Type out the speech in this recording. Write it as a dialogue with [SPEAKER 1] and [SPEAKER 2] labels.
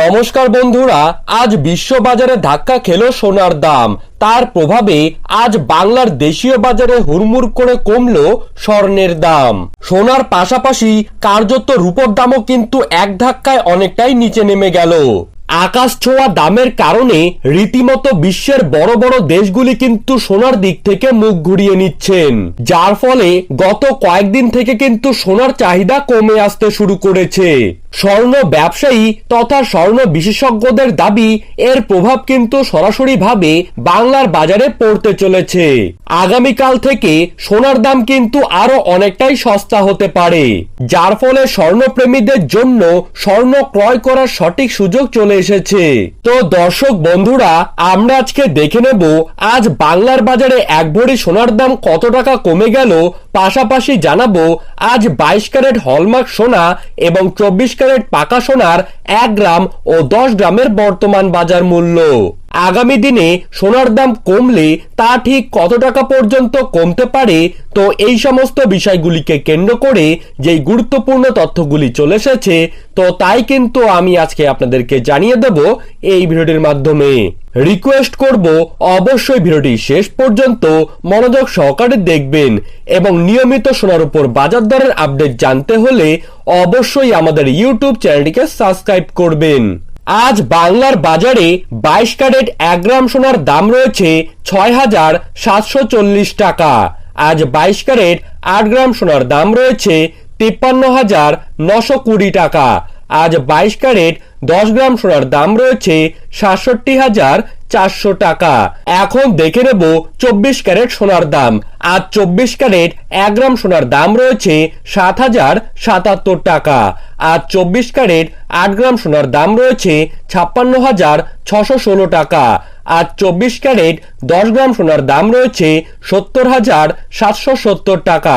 [SPEAKER 1] নমস্কার বন্ধুরা, আজ বিশ্ববাজারে ধাক্কা খেল সোনার দাম। তার প্রভাবে আজ বাংলার দেশীয় বাজারে হুড়মুড় করে কমল স্বর্ণের দাম। সোনার পাশাপাশি কার্যত রূপোর দামও কিন্তু এক ধাক্কায় অনেকটাই নিচে নেমে গেল। আকাশ ছোঁয়া দামের কারণে রীতিমতো বিশ্বের বড় বড় দেশগুলি কিন্তু সোনার দিক থেকে মুখ ঘুরিয়ে নিচ্ছেন। যার ফলে গত কয়েকদিন থেকে কিন্তু সোনার চাহিদা কমে আসতে শুরু করেছে। স্বর্ণ ব্যবসায়ী তথা স্বর্ণ বিশেষজ্ঞদের দাবি, এর প্রভাব কিন্তু সরাসরিভাবে বাংলার বাজারে পড়তে চলেছে। আগামীকাল থেকে সোনার দাম কিন্তু আরও অনেকটাই সস্তা হতে পারে। যার ফলে স্বর্ণপ্রেমীদের জন্য স্বর্ণ ক্রয় করার সঠিক সুযোগ চলে এসেছে। তো দর্শক বন্ধুরা, আমরা আজকে দেখে নেব, আজ বাংলার বাজারে এক ভরি সোনার দাম কত টাকা কমে গেল, পাশাপাশি জানাব, আজ বাইশ ক্যারেট হলমার্ক সোনা এবং চব্বিশ ক্যারেট পাকা সোনার এক গ্রাম ও দশ গ্রামের বর্তমান বাজার মূল্য। আগামী দিনে সোনার দাম কমলে তা ঠিক কত টাকা পর্যন্ত কমতে পারে? তো এই সমস্ত বিষয়গুলিকে কেন্দ্র করে যেই গুরুত্বপূর্ণ তথ্যগুলি চলে এসেছে, তো তাই কিন্তু আমি আজকে আপনাদেরকে জানিয়ে দেব এই ভিডিওটির মাধ্যমে। রিকোয়েস্ট করব, অবশ্যই ভিডিওটি শেষ পর্যন্ত মনোযোগ সহকারে দেখবেন এবং নিয়মিত সোনার উপর বাজার দরের আপডেট জানতে হলে অবশ্যই আমাদের ইউটিউব চ্যানেলটিকে সাবস্ক্রাইব করবেন। আজ বাংলার বাজারে বাইশ ক্যারেট এক গ্রাম সোনার দাম রয়েছে ছয় হাজার সাতশো চল্লিশ টাকা। আজ বাইশ ক্যারেট আট গ্রাম সোনার দাম রয়েছে তিপ্পান্ন হাজার নশো কুড়ি টাকা। আজ বাইশ ক্যারেট দশ গ্রাম সোনার দাম রয়েছে সাতষট্টি হাজার চারশো টাকা। এখন দেখে নেব চব্বিশ ক্যারেট সোনার দাম। আজ চব্বিশ ক্যারেট এক গ্রাম সোনার দাম রয়েছে সাত হাজার সাতাত্তর টাকা। আর চব্বিশ ক্যারেট আট গ্রাম সোনার দাম রয়েছে ছাপ্পান্ন হাজার ছশো ষোলো টাকা। আর চব্বিশ ক্যারেট দশ গ্রাম সোনার দাম রয়েছে সত্তর হাজার সাতশো সত্তর টাকা।